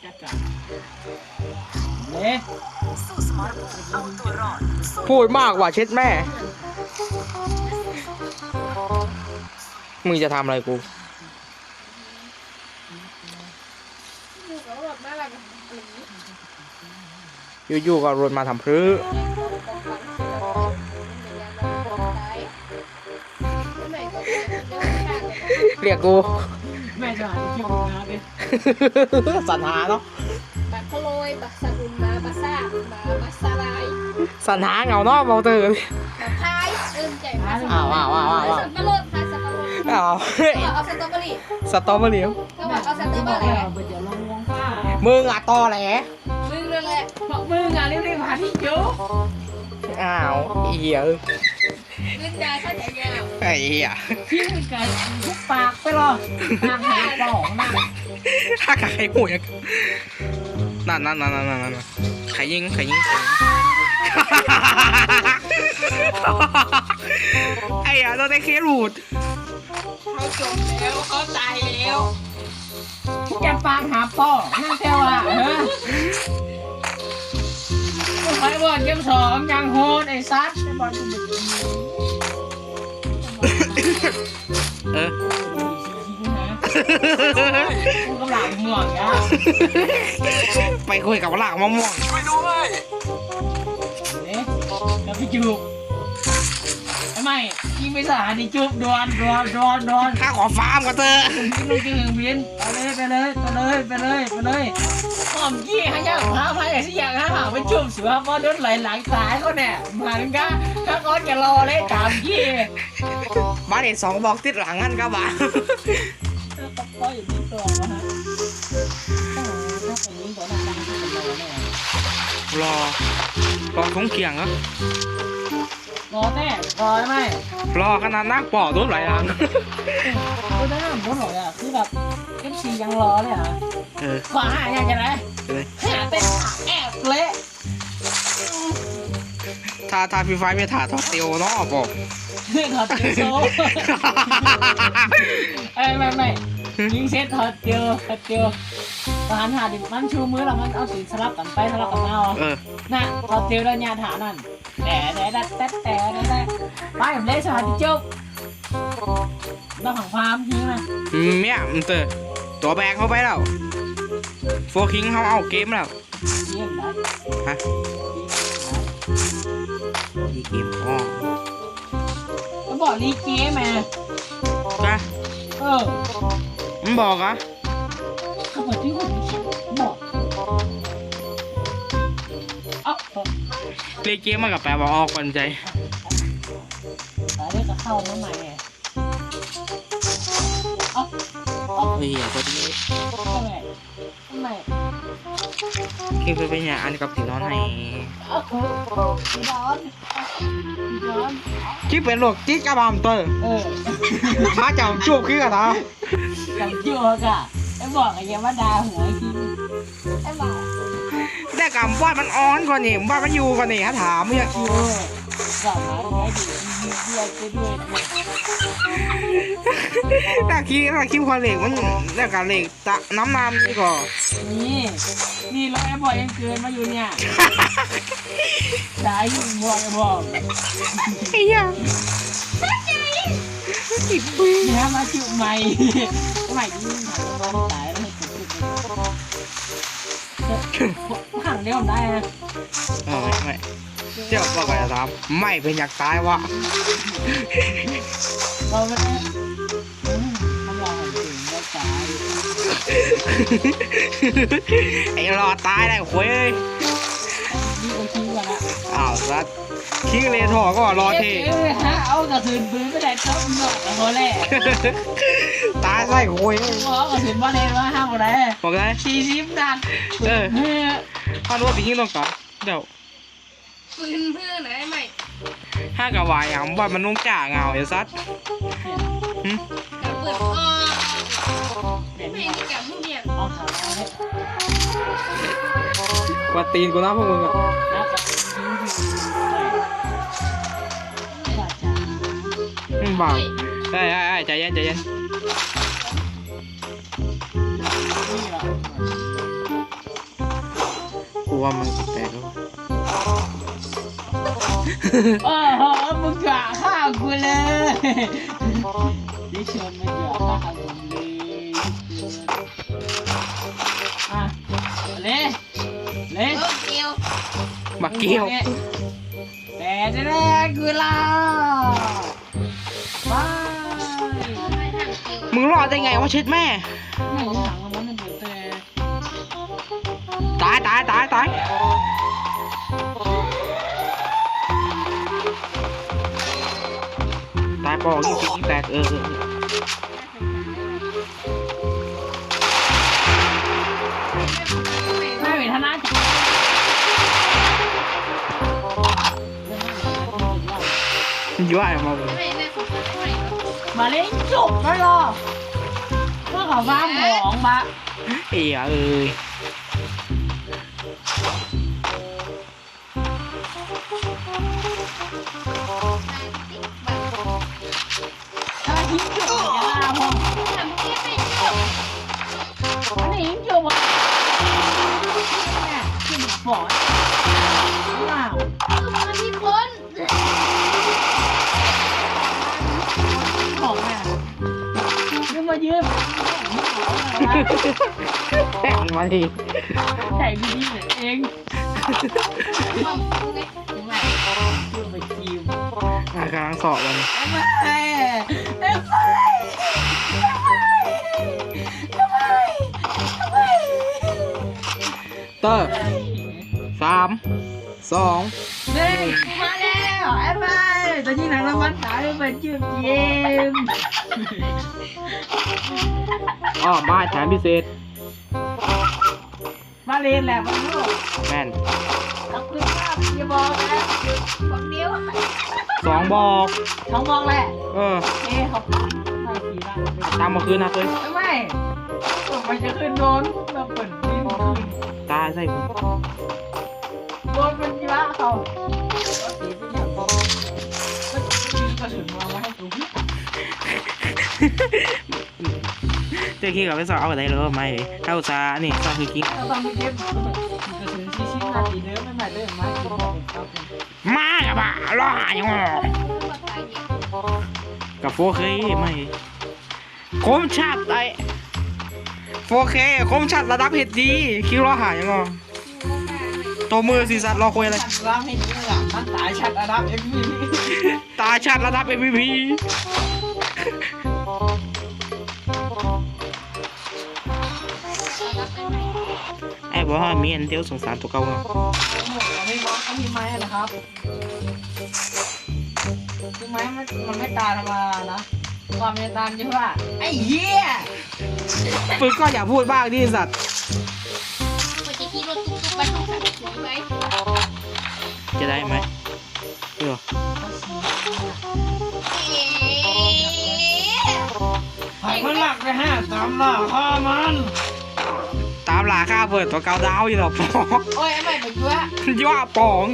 เละสู้สมรภูมิเอาตัวรอดสู้พูดมากกว่าเช็ดแม่ มึงจะทำอะไรกู อยู่ๆก็รถมาทำพรื้เรียกกู แม่จะหาที่คิวนะดิ สันหาเนาะบักขโมยบักสะดุนมาบักซ่ามาบักสลายสันหาเหงาเนาะเมาเตอร์บักพายเอิ่มใจมาสับอ้าวอ้าวอ้าวอ้าวสับปะรดพายสับปะรดอ้าวเขาบอกเอาสตรอเบอรี่สตอเบอร์รี่เขาบอกเอาสตรอที่เบบออกรี่ว่าเราจะลงวงฟ้ามึงอะตอแหลมึงนั่นแหละบอกมึงอะเรียกๆหาที่คิวอ้าวไอ้เหี้ย มึงยายเข้าใจยาวไอ้เหี้ยคิ้วมันไก่ทุกปากไปหรอปากหาปองนะถ้าใครพูดอย่างนั่นนั่นนั่นนั่นนั่นนั่นใครยิงใครยิงใครยิงไอ้อะต้องได้เคสรูดเขาจมแล้วเขาตายแล้วแกปากหาปองนั่นแค่ว่าเฮ้ยไปบอลเกมสองยังโหดไอ้ซัดไปบอลกูไม่ดี เออกูกำลังห่วงอะไปคุยกับหลากมะม่วงเนี่ยกับพี่จูบทำ ไม่ยิงไปสถานีจูบดวนดวนดวนดวนข้าขอฟาร์มกับเธอยิงลงที่หึงบินไปเลยไปเลยไปเลยไปเลยไปเลยหอมยี่ให้ย่างพาพายสิอย่างห้าหาไปจูบเสือพอโดนไหลหลังสายเขาเนี่ยมาถึงก็ถ้าก้อนจะรอเลยตามยี่บ้านเด็สองบอกติดหลังงั้นก็บ้าก็อยู่ที่ตัวนะฮะถ้าเป็นยิงตัวนั้นตั้งที่เป็นรอเนี่ยรอรอทงเขียงเหร อรอแน่รอได้ไหมรอขนาดนักป่อโดนหลายหลังคือได้น้ำบนหรอกอะคือแบบเอฟซียังรอเลยอะเออขวาหาอย่างจะไรเออหาเต้นขาแอบเละถ้าถ้าพี่ไฟไม่ถ่าทอดเตียวเนาะบอกถอดเตียวโซ่เอ้ยไม่ไม่ยิงเซตถอดเตียวถอดเตียว ทหารหาดิมันชูมือแล้วมันเอาสีสลับกันไปสลับกันมาเอาเออน่ะถอดเตียวแล้วญาฐานนั่นแต่แต่แต่แต่แต่แต่ไปผมเล่นสถานที่จบต้องของฟาร์มยิงนะเมียมันเตอตัวแบกเข้าไปแล้วโฟคิงเขาเอาเกมแล้วยิงได้ฮะดีเกมอ๋อก็บอกรีเกมไงจ้ะเออมันบอกอะ เขาบอกที่ผม เล่นเกมมากับแปลว่าออกก่อนใจแต่เรื่องจะเข้ามาใหม่ไงเอ้าเอ้าเฮ้ยพอดีทำไมทำไมคิงไปเป็นอย่างอันกับตีนอนให้เอ้าพี่ดอนพี่ดอนคิดเป็นโรคจิตกระบำเตอร์เออถ้าเจ้าจูบขึ้นกันนะจำชื่อเขากะไอ้บอกไอ้ยังว่าดาหัวไอ้กินไอ้บ่าวแต่ กำว่ามันอ่อนกว่านี่ว่ามันอยู่กว่านี่ฮะถามเนี่ยคิวกลับมาไว้ดีมีเพื่อนไปด้ต่คิดแต่คิดความเหล็กมันแต่กับเหล็กตะน้ำน้ำนี่ก็นี่นี่แล้วไอ้บอยยังเกินมาอยู่เนี่ยได้ยิงบอยไอ้บอกไอ้เหี้ยอีกปีเนี่มาจุใหม่ใหม่ยิ่งถังมันตายแล้วขังเดี ยวได้นะเออไม่ไม่เจ้าบอกว่าจะถามไม่เป็นอยากตายวะเราไม่ได้ทำลายถึงแล้วตายไอ้รอตายได้โว้ยนี่ก็คิดว่าละอ้าวสัตว์คิงเลทอก็รอเทเอ้ยฮะเอากระสุนปืนไม่ได้ต้มหนอกแต่โมแล่ตายไส้โว้ยหมอกระสุนบอลเลนว่าห้ามอะไรบอกเลยสี่สิบนัดเออเฮ้ย ถ้ารู้ว่าพี่ยิงต้องการเดี๋ยวปืนเพื่อนไหนใหม่ถ้ากับวายอะว่ามันนุ่งจ่าเงาไอ้สัตว์หึกับเปิดออกเดี๋ยวไม่นี้ได้กับผู้เนี่ยเอาขาเอาเนี่ยกว่าตีนกูนะพวกมึงอะแล้วก็ยิงยิงไม่บาดเจ็บอืมบ่าวได้ได้ได้ใจเย็นใจเย็น ว่ามันแปลกแล้วโอ้โหมึงกะฆ่ากูเลยดิชนมึงกะฆ่าผมเลยอะเละเละเออเกียวบักเกี้ยวแต่จะได้กูลาบายไม่ทางเกียวมึงรอดได้ไงวะเช็ดแม่ไม่หายตายตายตายตายปอกยิงยิงแตกเออเออไม่เป็นทนายยั่วอะไรมาไม่แม่ผมไม่มาเล่นจุกก็รอเพื่อเขาฟ้าหมองมาเอ๋เอ้ย อันนี้ทิ้งจุกอะเนี่ยขึ้นฟอว้าวมันมีคนของแม่ยังมายืมแข่งมาดิแต่ดีๆเหมือนเองความฟูไงไม่ยืมไปคิวอะกำลังสอบมันไม่ไม่ไอร์สามสองเฮ้ยมาแล้วไอ้ไม่ตอนนี้หนังรางวัลตายเป็นชื่อเกมอ๋อมาแถมพิเศษ มาเรียนแหละมันลูกแม่นขอบคุณมากอย่าบอกนะบอกเดียวสองบอกท้องบอกแหละเออเอ๊ะขอบคุณไม่ทีละตามมาคืนนะเคยไม่ไม่มันจะขึ้นโดนเราเปิดนี่มันขึ้น ตาใส่ผมโดนมันยีระเขาตีไปอย่างบอกก็มีกระสุนมาไว้ให้กูเจ๊คิงกับไปสอบเอาอะไรเลยไม่ถ้าอุตส่าห์นี่สอบคือคิงเราต้องมีเกมกระสุนชิ้นนาทีเดิมไม่ใหม่เดิมมากินมากับบ้าล่อหายังงอกับโฟเคไม่คมชัดไอ โฟเค คมชัดระดับเห็ดดี คิวล่อหายังงอตัวมือสีสัตว์รอคุยอะไรชัดร่างให้ดีหลังมันตายชัดระดับเอ็มวีตาชัดระดับ MVP ไอ้บอกว่ามีอันเดียวสงสารตัวเก่าเนาะไม่มองเขามีไม้นะครับคือไม้มันมันไม่ตายธรรมดานะ ความเมตตาเยอะว่าไอ้เหี้ย ฝึกก็อย่าพูดบ้างดิสัตว์มันจะขี่รถตุ๊กๆไปต้องสั่งซื้อไว้จะได้ไหมเออเอ๊ะไผ่มันหลักไปฮะตามล่าฆ่ามันตามหลาค่าเปิดตัวเก่าดาวอยู่หรอกปองโอ้ยไอ้ใหม่ไปจ้วะย่าปอง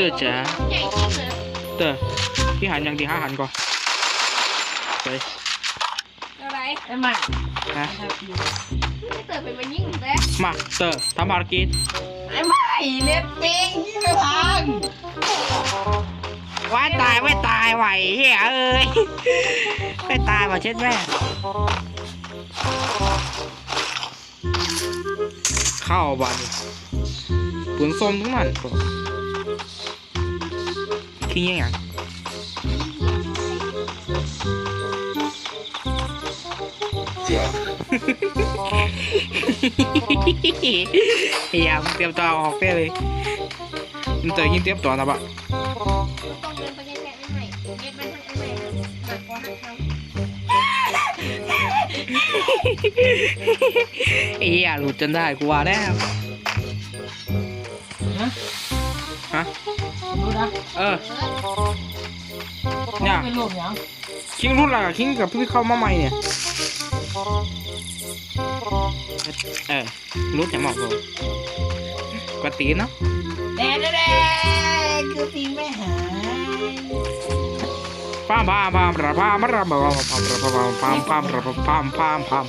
เตอจ๋าใหญ่จริงเลยเตอพี่หันยังดีห้าหันก่อนไปอะไรไอ้ใหม่นะไม่เติมเป็นมันยิ่งแซ่มาเตอทำภารกิจไอ้ใหม่เน็ตปิงที่ไม่พังว้ายตายไม่ตายไหวเฮ้ยเอ้ยไม่ตายว่ะเช็ดแม่เข้าบ้านปืนส้มทั้งนั้น คิงยังไงอย่ามึงเตรียมตัวออกได้เลยมึงเจอยิงเตรียมตัวนะบะต้องเดินไปแค่ไม่ใหม่เย็บมันทั้งไอ้ใหม่หนักกว่าหักเขาไอ้เหี้ยหลุดจนได้กูว่าแล้วฮะฮะดู นะเออเออเนี่ยเป็นรูปยังคิงรุ่นละคิงกับพี่เข้ามาใหม่เนี่ยเออรุ่นจะเหมาะกับกว่าตีนเนาะเด็ดเด็ดคือตัวจริงไม่หายพามพามพามระพามระพามพามระพามพามพามระพามพามพาม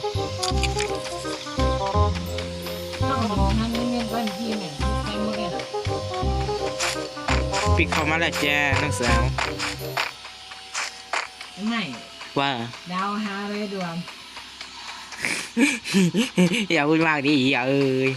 ปิกเข้ามาแล้วแจ้นักสาวไม่ว่า ดาวหาเลยด่วนอย่าพูดมากดิอย่าเอ้ย